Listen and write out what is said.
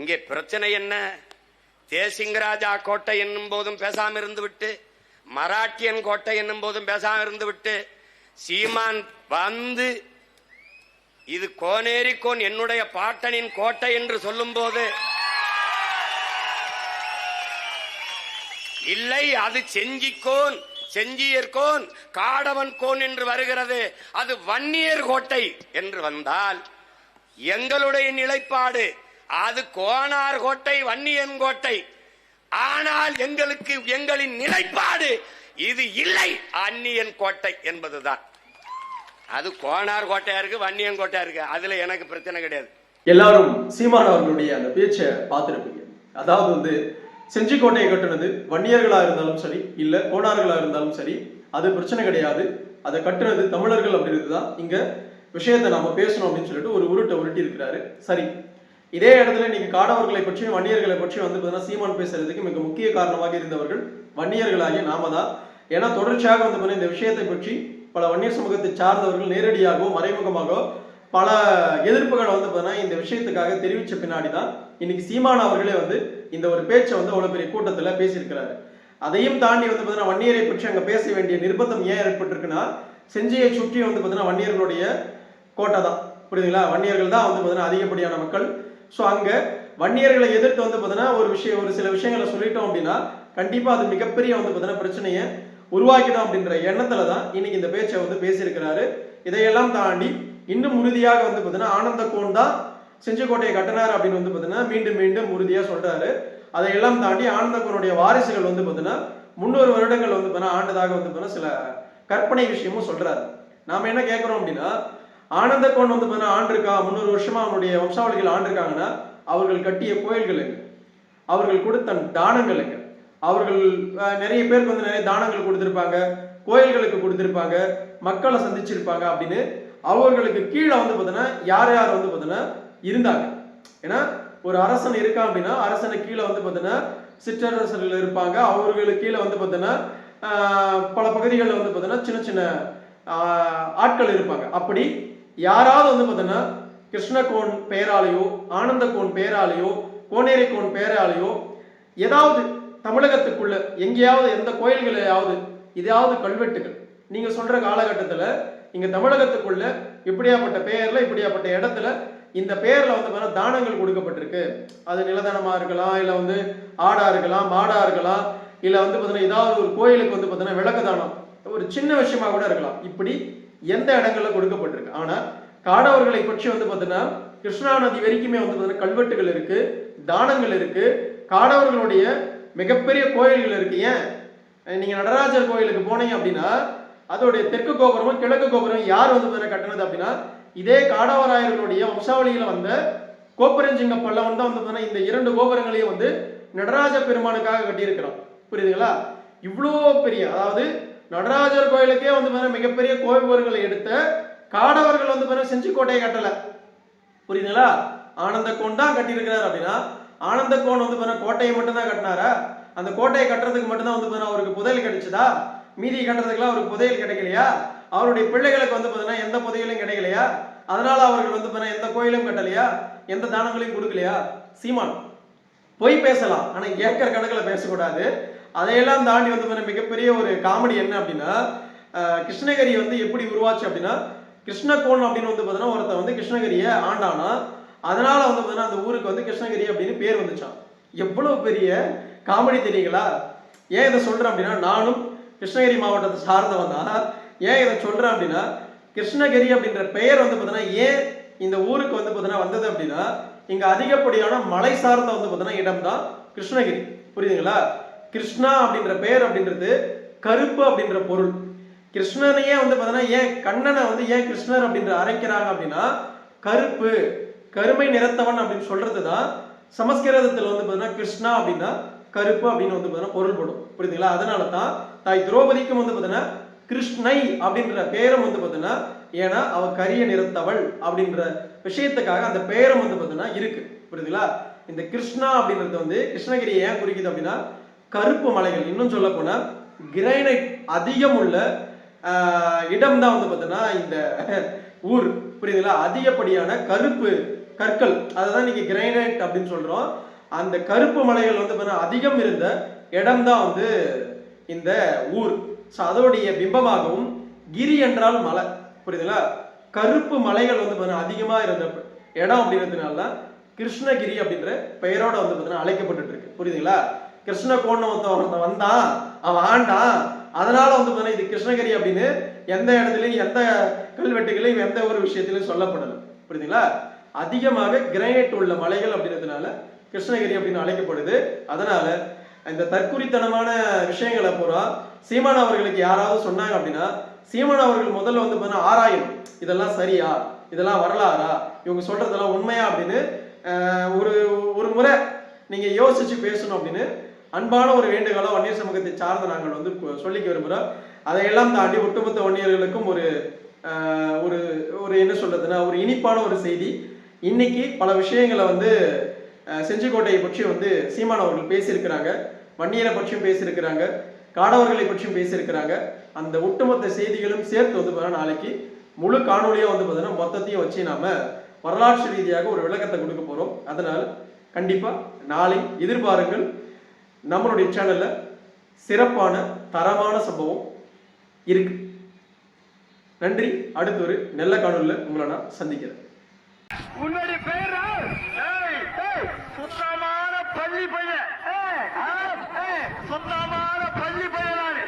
இங்கே பிரச்சனை என்ன? தேசிங்கராஜா கோட்டை என்னும் போதும் பேசாம இருந்து விட்டு மராட்டியன் கோட்டை என்னும் போதும் பேசாம இருந்து விட்டு சீமான் வந்து இது கோனேரிக்கோன் என்னுடைய பாட்டனின் கோட்டை என்று சொல்லும் போது இல்லை அது செஞ்சிக்கோன் செஞ்சியர்கோன் காடவன் கோன் என்று வருகிறது. அது வன்னியர் கோட்டை என்று வந்தால் எங்களுடைய நிலைப்பாடு அது கோனார் கோட்டை வன்னியன் கோட்டை. ஆனால் எங்களுக்கு எங்களின் நிலைப்பாடு இது இல்லை. அந்நியன் கோட்டை என்பதுதான். அது கோனார் கோட்டையா இருக்கு வன்னியன் கோட்டையா இருக்கு. அதுல எனக்கு பிரச்சனை கிடையாது. எல்லாரும் சீமான் அவர்களுடைய அந்த பேச்சை பார்த்துருப்பீங்க. அதாவது வந்து செஞ்சிக்கோட்டையை கட்டுனது வன்னியர்களா இருந்தாலும் சரி இல்ல கோணார்களா இருந்தாலும் சரி அது பிரச்சனை கிடையாது. அதை கட்டுனது தமிழர்கள் அப்படின்றது தான் இங்க விஷயத்தை நாம பேசணும் அப்படின்னு சொல்லிட்டு ஒரு உருட்டை உருட்டி இருக்கிறாரு. சரி இதே இடத்துல இன்னைக்கு காடவர்களை பற்றியும் வன்னியர்களை பற்றியும் வந்து பார்த்தீங்கன்னா சீமான் பேசுறதுக்கு மிக முக்கிய காரணமாக இருந்தவர்கள் வன்னியர்களாகிய நாம தான். ஏன்னா தொடர்ச்சியாக வந்து பார்த்தீங்கன்னா இந்த விஷயத்தை பற்றி பல வன்னியர் சமூகத்தை சார்ந்தவர்கள் நேரடியாகவோ மறைமுகமாகவோ பல எதிர்ப்புகளை வந்து பார்த்தீங்கன்னா இந்த விஷயத்துக்காக தெரிவித்த பின்னாடி தான் இன்னைக்கு சீமான் அவர்களே வந்து இந்த ஒரு பேச்சை வந்து அவ்வளோ பெரிய கூட்டத்தில் பேசியிருக்கிறாரு. அதையும் தாண்டி வந்து பார்த்தீங்கன்னா வன்னியரை பற்றி அங்கே பேச வேண்டிய நிர்பந்தம் ஏன் ஏற்பட்டிருக்குன்னா செஞ்சியை சுற்றி வந்து பார்த்தீங்கன்னா வன்னியர்களுடைய கோட்டை தான். புரியுதுங்களா? வன்னியர்கள் தான் வந்து பார்த்தீங்கன்னா அதிகப்படியான மக்கள். ஸோ அங்கே வன்னியர்களை எதிர்த்து வந்து பார்த்தீங்கன்னா ஒரு விஷயம் ஒரு சில விஷயங்களை சொல்லிட்டோம் அப்படின்னா கண்டிப்பாக அது மிகப்பெரிய வந்து பார்த்தீங்கன்னா பிரச்சனையை உருவாக்கிடும் அப்படின்ற எண்ணத்துல தான் இன்னைக்கு இந்த பேச்சை வந்து பேசியிருக்கிறாரு. இதையெல்லாம் தாண்டி இன்னும் உறுதியாக வந்து பார்த்தீங்கன்னா ஆனந்த கோன் தான் செஞ்சிக்கோட்டையை கட்டினார் அப்படின்னு வந்து பார்த்தீங்கன்னா மீண்டும் மீண்டும் உறுதியாக சொல்றாரு. அதையெல்லாம் தாண்டி ஆனந்த கோனுடைய வாரிசுகள் வந்து பார்த்தீங்கன்னா முன்னூறு வருடங்கள் வந்து பார்த்தீங்கன்னா ஆண்டதாக வந்து பார்த்தீங்கன்னா சில கற்பனை விஷயமும் சொல்றாரு. நாம என்ன கேட்குறோம் அப்படின்னா ஆனந்த கோன் வந்து பார்த்தீங்கன்னா ஆண்டிருக்கா முந்நூறு வருஷமா அவனுடைய வம்சாவளிகள் ஆண்டிருக்காங்கன்னா அவர்கள் கட்டிய கோயில்கள் அவர்கள் கொடுத்த தானங்கள் அவர்கள் நிறைய பேருக்கு வந்து நிறைய தானங்கள் கொடுத்துருப்பாங்க கோயில்களுக்கு கொடுத்துருப்பாங்க மக்களை சந்திச்சிருப்பாங்க அப்படின்னு அவர்களுக்கு கீழே வந்து பார்த்தீங்கன்னா யார் யார் வந்து பார்த்தீங்கன்னா இருந்தாங்க. ஏன்னா ஒரு அரசன் இருக்கான் அப்படின்னா அரசனை கீழே வந்து பார்த்தீங்கன்னா சிற்றரசர்கள் இருப்பாங்க. அவர்களுக்கு கீழே வந்து பார்த்தீங்கன்னா பல பகுதிகளில் வந்து பார்த்தீங்கன்னா சின்ன சின்ன ஆட்கள் இருப்பாங்க. அப்படி யாராவது வந்து பார்த்தோன்னா கிருஷ்ணகோன் பெயராலேயோ ஆனந்தகோன் பெயராலையோ பெயராலேயோ கோனேரி கோன் பெயராலேயோ ஏதாவது தமிழகத்துக்குள்ள எங்கேயாவது எந்த கோயில்களையாவது இதாவது கல்வெட்டுகள். நீங்க சொல்ற காலகட்டத்துல இங்க தமிழகத்துக்குள்ள இப்படியாப்பட்ட பெயர்ல இப்படியாப்பட்ட இடத்துல இந்த பெயர்ல வந்து பார்த்தீங்கன்னா தானங்கள் கொடுக்கப்பட்டிருக்கு. அது நிலதானமா இருக்கலாம் இல்ல வந்து ஆடா இருக்கலாம் மாடா இருக்கலாம் இல்ல வந்து பார்த்தீங்கன்னா ஏதாவது ஒரு கோயிலுக்கு வந்து பார்த்தீங்கன்னா விளக்கு தானம். ஒரு சின்ன விஷயமா கூட இருக்கலாம். இப்படி எந்த இடங்கள்ல கொடுக்கப்பட்டிருக்கு? ஆனா காடவர்களை பற்றி வந்து பார்த்தீங்கன்னா கிருஷ்ணா நதி வரைக்குமே வந்து பார்த்தீங்கன்னா கல்வெட்டுகள் இருக்கு தானங்கள் இருக்கு காடவர்களுடைய மிகப்பெரிய கோயில்கள் இருக்கு. ஏன்? நீங்க நடராஜர் கோயிலுக்கு போனீங்க அப்படின்னா அதோடைய தெற்கு கோபுரமும் கிழக்கு கோபுரம் யார் வந்து பார்த்தீங்கன்னா கட்டினது அப்படின்னா இதே காடவராயர்களுடைய வம்சாவளியில வந்த கோப்பரஞ்சிங்க பல்லவன் தான் வந்து பார்த்தீங்கன்னா இந்த இரண்டு கோபுரங்களையும் வந்து நடராஜ பெருமானுக்காக கட்டியிருக்கிறோம் புரியுதுங்களா? இவ்வளோ பெரிய அதாவது நடராஜர் கோயிலுக்கே வந்து பார்த்தீங்கன்னா மிகப்பெரிய கோபுரங்களை எடுத்த காடவர்கள் வந்து பார்த்தீங்கன்னா கோட்டையை கட்டலை. புரியுதுங்களா? ஆனந்த கோன் தான் கட்டியிருக்கிறார் அப்படின்னா ஆனந்த கோன் வந்து பார்த்தீங்கன்னா கோட்டையை மட்டும்தான் கட்டினாரா? அந்த கோட்டையை கட்டுறதுக்கு மட்டும்தான் வந்து பார்த்தீங்கன்னா அவருக்கு புதையல் கிடைச்சதா? மீதி கட்டுறதுக்குலாம் அவருக்கு புதையல் கிடைக்கலையா? அவருடைய பிள்ளைகளுக்கு வந்து பார்த்தீங்கன்னா எந்த புதையலும் கிடைக்கலையா? அதனால அவர்கள் வந்து பார்த்தீங்கன்னா எந்த கோயிலும் கட்டலையா? எந்த தானங்களையும் கொடுக்கலையா? சீமான் பொய் பேசலாம். ஆனா ஏக்கர் கணக்கில் பேசக்கூடாது. அதையெல்லாம் தாண்டி வந்து பார்த்தீங்கன்னா மிகப்பெரிய ஒரு காமெடி என்ன அப்படின்னா கிருஷ்ணகிரி வந்து எப்படி உருவாச்சு அப்படின்னா கிருஷ்ணகோன் அப்படின்னு வந்து பார்த்தீங்கன்னா ஒருத்தன் வந்து கிருஷ்ணகிரியை ஆண்டானா அதனால வந்து பார்த்தீங்கன்னா அந்த ஊருக்கு வந்து கிருஷ்ணகிரி அப்படின்னு பேர் வந்துச்சான் எவ்வளவு பெரிய காமெடி தெரியுங்களா? ஏன் இதை சொல்றேன் அப்படின்னா நானும் கிருஷ்ணகிரி மாவட்டத்தை சார்ந்தவன் தான். ஏன் இதை சொல்றேன் அப்படின்னா கிருஷ்ணகிரி அப்படின்ற பெயர் வந்து பார்த்தீங்கன்னா ஏன் இந்த ஊருக்கு வந்து பார்த்தீங்கன்னா வந்தது அப்படின்னா இங்க அதிகப்படியான மலை சார்ந்த வந்து பார்த்தீங்கன்னா இடம் தான் கிருஷ்ணகிரி. புரியுதுங்களா? கிருஷ்ணா அப்படின்ற பெயர் அப்படின்றது கருப்பு அப்படின்ற பொருள். கிருஷ்ணனையே வந்து பார்த்தீங்கன்னா ஏன் கண்ணனை வந்து ஏன் கிருஷ்ணர் அப்படின்ற அரைக்கிறாங்க அப்படின்னா கருப்பு கருமை நிறத்தவன் அப்படின்னு சொல்றது தான் சமஸ்கிருதத்தில் வந்து பார்த்தீங்கன்னா கிருஷ்ணா அப்படின்னா கருப்பு அப்படின்னு வந்து பார்த்தீங்கன்னா பொருள்படும் புரியுதுங்களா? அதனால தான் தாய் திரௌபதிக்கும் வந்து பார்த்தீங்கன்னா கிருஷ்ணை அப்படின்ற பேரும் வந்து பார்த்தீங்கன்னா ஏன்னா அவ கரிய நிறத்தவள் அப்படின்ற விஷயத்துக்காக அந்த பேரும் வந்து பார்த்தீங்கன்னா இருக்கு. புரியுதுங்களா? இந்த கிருஷ்ணா அப்படின்றது வந்து கிருஷ்ணகிரியை ஏன் குறிக்குது அப்படின்னா கருப்பு மலைகள். இன்னும் சொல்ல போனால் கிரைனைட் அதிகம் உள்ள இடம் தான் வந்து பார்த்தீங்கன்னா இந்த ஊர். புரியுதுங்களா? அதிகப்படியான கருப்பு கற்கள். அதை தான் நீங்கள் கிரைனைட் அப்படின்னு சொல்கிறோம் அந்த கருப்பு மலைகள் வந்து பார்த்தீங்கன்னா அதிகம் இருந்த இடம் தான் வந்து இந்த ஊர். ஸோ அதோடைய பிம்பமாகவும் கிரி என்றால் மலை. புரியுதுங்களா? கருப்பு மலைகள் வந்து பார்த்தீங்கன்னா அதிகமாக இருந்த இடம் அப்படின்றதுனால தான் கிருஷ்ணகிரி அப்படின்ற பெயரோட வந்து பார்த்தீங்கன்னா அழைக்கப்பட்டு இருக்கு. புரியுதுங்களா? கிருஷ்ண கோணம் ஒருத்தன் வந்தான். அவன் ஆண்டான். அதனால வந்து பாத்தீங்கன்னா இது கிருஷ்ணகிரி அப்படின்னு எந்த இடத்துலையும் எந்த கல்வெட்டுகளையும் எந்த ஒரு விஷயத்திலையும் சொல்லப்படலை. புரியுதுங்களா? அதிகமாக கிரைனேட் உள்ள மலைகள் அப்படின்றதுனால கிருஷ்ணகிரி அப்படின்னு அழைக்கப்படுது. அதனால இந்த தற்குறித்தனமான விஷயங்களை பூரா சீமான் அவர்களுக்கு யாராவது சொன்னாங்க அப்படின்னா சீமான் அவர்கள் முதல்ல வந்து பார்த்தீங்கன்னா ஆராயணும். இதெல்லாம் சரியா? இதெல்லாம் வரலாறா? இவங்க சொல்றதெல்லாம் உண்மையா அப்படின்னு ஒரு ஒரு முறை நீங்க யோசிச்சு பேசணும் அப்படின்னு அன்பான ஒரு வேண்டுகோளை வன்னியர் சமூகத்தை சார்ந்த நாங்கள் வந்து சொல்லிக்க விரும்புகிறோம் அதையெல்லாம் தாண்டி ஒட்டுமொத்த வன்னியர்களுக்கும் ஒரு ஒரு ஒரு என்ன சொல்றதுன்னா ஒரு இனிப்பான ஒரு செய்தி. இன்னைக்கு பல விஷயங்களை வந்து செஞ்சிக்கோட்டையை பற்றி வந்து சீமான் அவர்கள் பேசியிருக்கிறாங்க. வன்னியரை பற்றியும் பேசியிருக்கிறாங்க. காடவர்களை பற்றியும் பேசியிருக்கிறாங்க. அந்த ஒட்டுமொத்த செய்திகளும் சேர்த்து வந்து பார்த்தீங்கன்னா நாளைக்கு முழு காணொலியாக வந்து பார்த்தீங்கன்னா மொத்தத்தையும் வச்சு நாம வரலாற்று ரீதியாக ஒரு விளக்கத்தை கொடுக்க போகிறோம் அதனால் கண்டிப்பாக நாளை எதிர்பாருங்கள். நம்மளுடைய சேனல்ல சிறப்பான தரமான சம்பவம் இருக்கு. நன்றி. அடுத்து ஒரு நல்ல காணொலியில் உங்களை நான் சந்திக்கிறேன். உன்னுடைய பேர்? சுத்தமான பள்ளி பையன். சுத்தமான பள்ளி பையன்